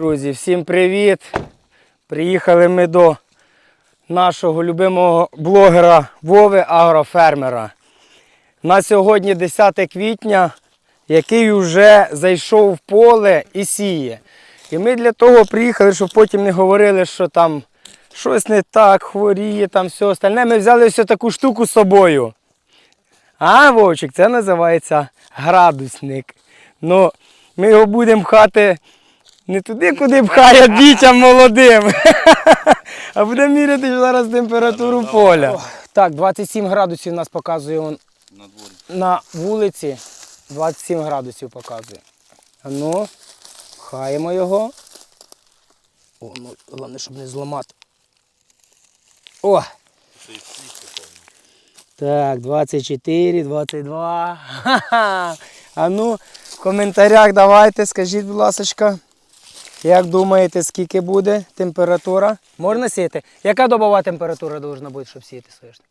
Друзі, всім привіт! Приїхали ми до нашого любимого блогера Вови Агрофермера. На сьогодні 10 квітня, який вже зайшов в поле і сіє. І ми для того приїхали, щоб потім не говорили, що там щось не так, хворіє, там все остальне. Ми взяли ось таку штуку з собою. А, Вовчик, це називається градусник. Ну, ми його будемо пхати не туди, куди пхає дітям молодим. А будемо міряти зараз температуру поля. Так, 27 градусів нас показує он на вулиці. 27 градусів показує. А ну, пхаємо його. О, ну, головне, щоб не зламати. О! Так, 24, 22. Ха-ха. А ну, в коментарях давайте, скажіть, будь ласка, як думаєте, скільки буде температура? Можна сіяти? Яка добова температура повинна бути, щоб сіяти соняшник?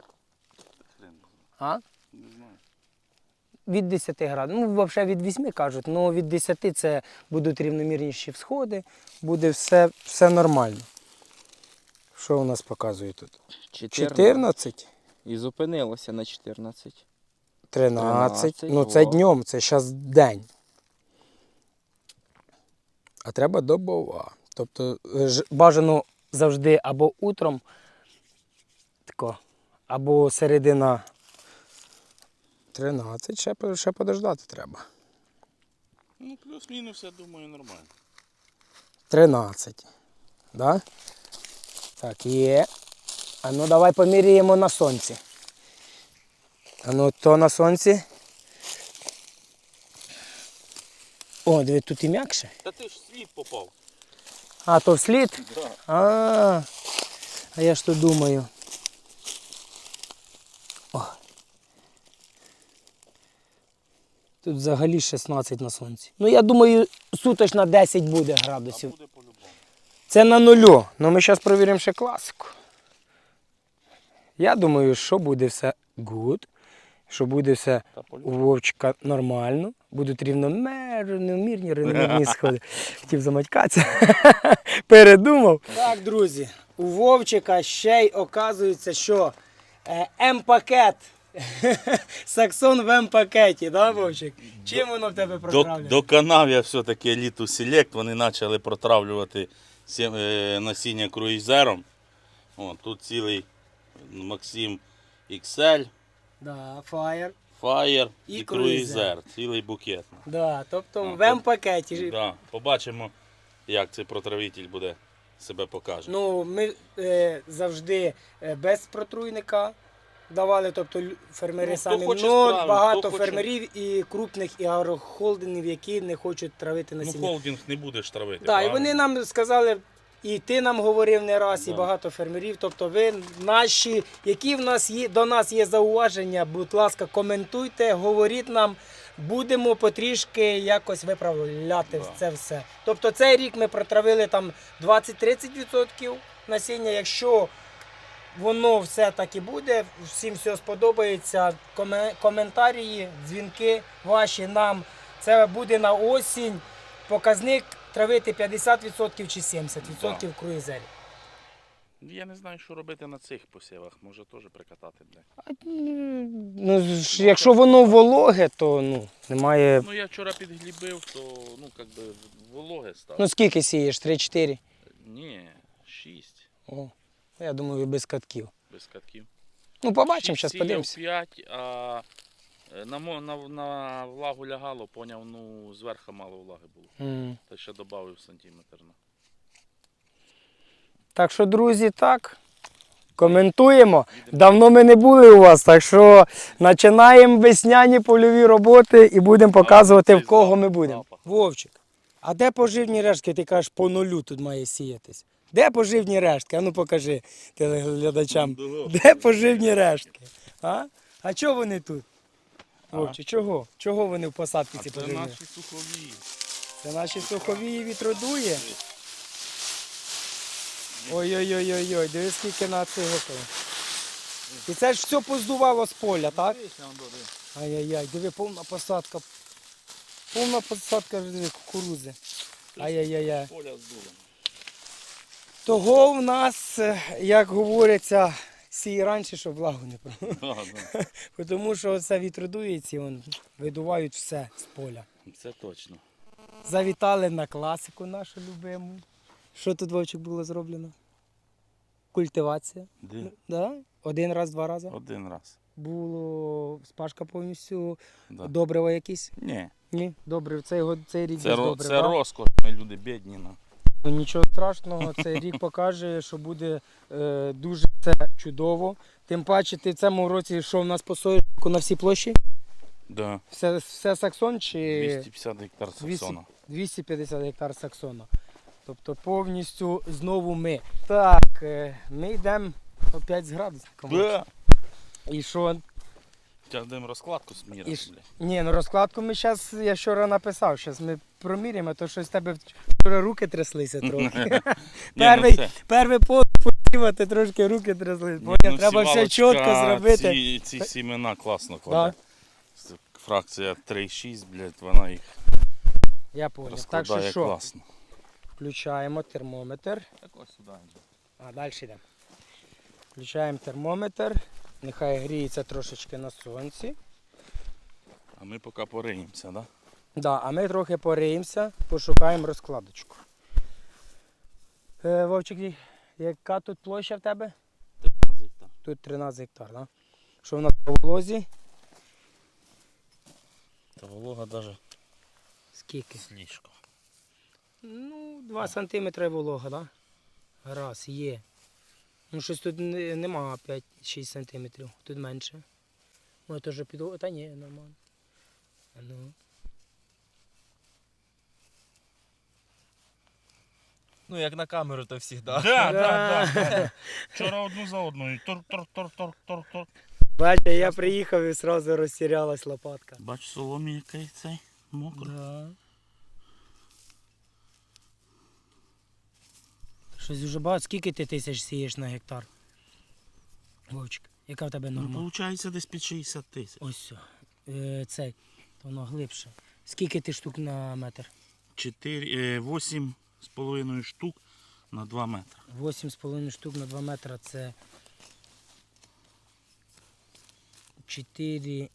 А? не знаю. Від 10 градусів. Ну, взагалі від 8 кажуть, але від 10 це будуть рівномірніші всходи, буде все, все нормально. Що у нас показує тут? 14, І зупинилося на 14. 13. 13, Ну, це о. днем, це зараз день. А треба добова. Тобто е, ж- бажано завжди або утром, тако, або середина 13, ще, ще подождати треба. Ну, плюс-мінус, я думаю, нормально. 13. Да? Так, є. А ну давай поміряємо на сонці. А ну то на сонці. О, диви, тут і м'якше. Та ти ж світ попав. А, то вслід? Да. А, а я ж то думаю. О. Тут взагалі 16 на сонці. Ну я думаю, суточно 10 буде градусів. буде по-любому. Це на нулю. Ну ми зараз перевіримо ще класику. Я думаю, що буде все good, що буде все у. Вовчика нормально, будуть рівномірні, рівномірні сходи. Хотів заматькатися. Передумав. Так, друзі, у Вовчика ще й оказується, що е, М-пакет. Саксон в М-пакеті, да, Вовчик? Чим воно в тебе До, до канав я все-таки еліту Селект, вони почали протравлювати сім- е, насіння круїзером. О, тут цілий Максим XL, Да, Fire. Fire І і, круїзер. Цілий букет. Да, тобто Ну, в М-пакеті. Да. Побачимо, як цей протравитель буде себе покаже. Ну, ми е, завжди е, без протруйника давали, тобто фермери Ну, самі. хоче Ну, справи, багато хоче. фермерів і крупних і агрохолдингів, які не хочуть травити ну, насіння. холдинг не будеш травити. Так, і вони нам сказали, і ти нам говорив не раз, і багато фермерів. Тобто ви наші, які в нас є до нас є зауваження, будь ласка, коментуйте, говоріть нам. Будемо потрішки якось виправляти Да. це все. Тобто цей рік ми протравили там 20-30% насіння. Якщо воно все так і буде, всім все сподобається. Коментарі, дзвінки ваші нам. Це буде на осінь. Показник травити 50% чи 70% в круїзері. Я не знаю, що робити на цих посівах. Може теж прикатати. Бля. Ну, ж, якщо воно вологе, то ну, немає. Ну я вчора підглібив, то ну як би вологе стало. Ну скільки сієш? 3-4? Ні, 6 О, я думаю, без катків. без катків. Ну, побачимо, зараз сіяв, подивимося. п'ять, а на, на, на влагу лягало, поняв, ну зверху мало влаги було. М. Та ще додав сантиметр. на. Так що, друзі, так. Коментуємо. Давно ми не були у вас, так що починаємо весняні польові роботи і будемо показувати, в кого ми будемо. Вовчик, а де поживні рештки? Ти кажеш, по нулю тут має сіятись. Де поживні рештки? А ну покажи телеглядачам. Де поживні рештки? А? А чого вони тут? Вовчик, чого? Чого вони в посадці ці це наші сухові. Це наші сухові вітродує. Ой-ой-ой-ой-ой, диви скільки на це готово. І це ж все поздувало з поля, так? Ай-яй-яй, диви, повна посадка. Повна посадка диви, кукурузи. Ай-яй-яй. Поля здуло. Того в нас, е, як говориться, сій раніше, щоб влагу не про. Да, да. Тому що це вітродується, вон, видувають все з поля. Це точно. Завітали на класику нашу любиму. Що тут Вовчик було зроблено? Культивація. Де? Да? Один раз, два рази. Один раз. Було спашка повністю, Да. добрива якісь. Ні, Ні, добре, цей, год- цей рік це, добрив, це да? розкош, ми люди бідні. ну. Ну, Нічого страшного, цей рік покаже, що буде е, дуже це чудово. Тим паче, ти в цьому році, що в нас по соняшнику на всій площі? Да. Все, все саксон чи 250 гектар 200? саксона. 250 гектар саксона. Тобто повністю знову ми. Так, е, ми йдемо опять з градусником. Да. І що? Будемо розкладку ж- Ні, ну розкладку ми зараз, я вчора написав, зараз ми проміряємо, то щось в тебе вчора руки тряслися трохи. Ні, ну Перший, це- перший пот посівати, трошки руки тряслися. Поняв, ну, треба все чітко зробити. Ці, ці сімена класно Да, кладе. Фракція 3,6, блядь, вона їх я поняв. Так що що? класно. Включаємо термометр. Так ось сюди. А далі йдемо. Включаємо термометр. Нехай гріється трошечки на сонці. А ми поки пориємося, да? Да, а ми трохи пориємося, пошукаємо розкладочку. Е, Вовчик, яка тут площа в тебе? 13 гектар. Тут 13 гектар, да? Що в нас по волозі? Та волога навіть Скільки? слишком. Ну, 2 см волога, да? Раз, є. Ну, щось тут не- нема 5-6 см, тут менше. Ну, це вже під... Та ні, нормально. А ну. Ну, як на камеру, то завжди. Да, да, да, да. Вчора одну за одною. Тор, тор, тор, тор, тор, тор. Бачите, я приїхав і одразу розтірялась лопатка. Бач, соломі який цей мокрий. Да. Щось дуже багато. Скільки ти тисяч сієш на гектар? Вовчик, яка в тебе Ну, норма? виходить десь під 60 тисяч. Ось все. Е, цей, то воно глибше. Скільки ти штук на метр? 4, 8 з половиною штук на 2 метри. 8,5 штук на 2 метри це 4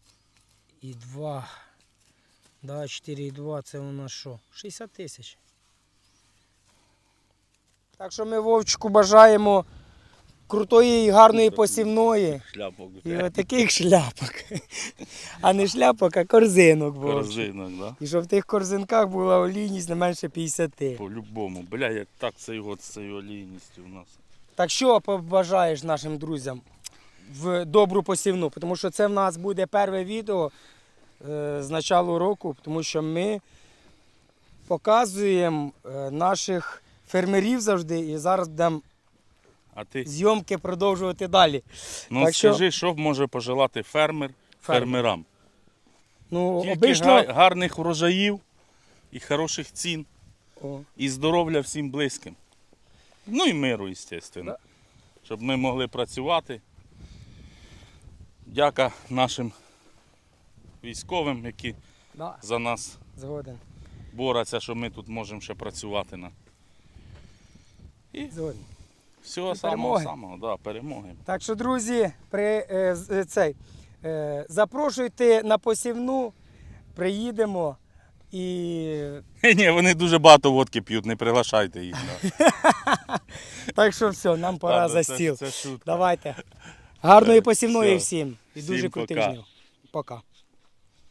і 2. Да, 4 і 2 це у нас що? 60 тисяч. Так що ми Вовчику бажаємо крутої і гарної посівної. Шляпок. І отаких шляпок. А не шляпок, а корзинок. Вовчик. Корзинок, да? І щоб в тих корзинках була олійність не менше 50. По-любому. Бля, як так цей год з цією олійністю у нас. Так що побажаєш нашим друзям в добру посівну? Тому що це в нас буде перше відео е, з початку року, тому що ми показуємо е, наших фермерів завжди і зараз будемо А ти зйомки продовжувати далі. ну, так що- скажи, що може пожелати фермер Фермер. фермерам? Ну, Тільки обично, гарних врожаїв і хороших цін, О, і здоров'я всім близьким. Ну і миру, звісно. Щоб ми могли працювати. Дяка нашим військовим, які да, за нас згоден. борються, що ми тут можемо ще працювати на І самого перемоги. самого, да, перемоги. Так що, друзі, при, е, з- е, цей, е, запрошуйте на посівну, приїдемо і Ні, вони дуже багато водки п'ють, не приглашайте їх. да. так що все, нам пора Ладно, за це- стіл. це шутка. Давайте. Гарної посівної все. всім і Всім дуже крутих пока. жнив. Пока.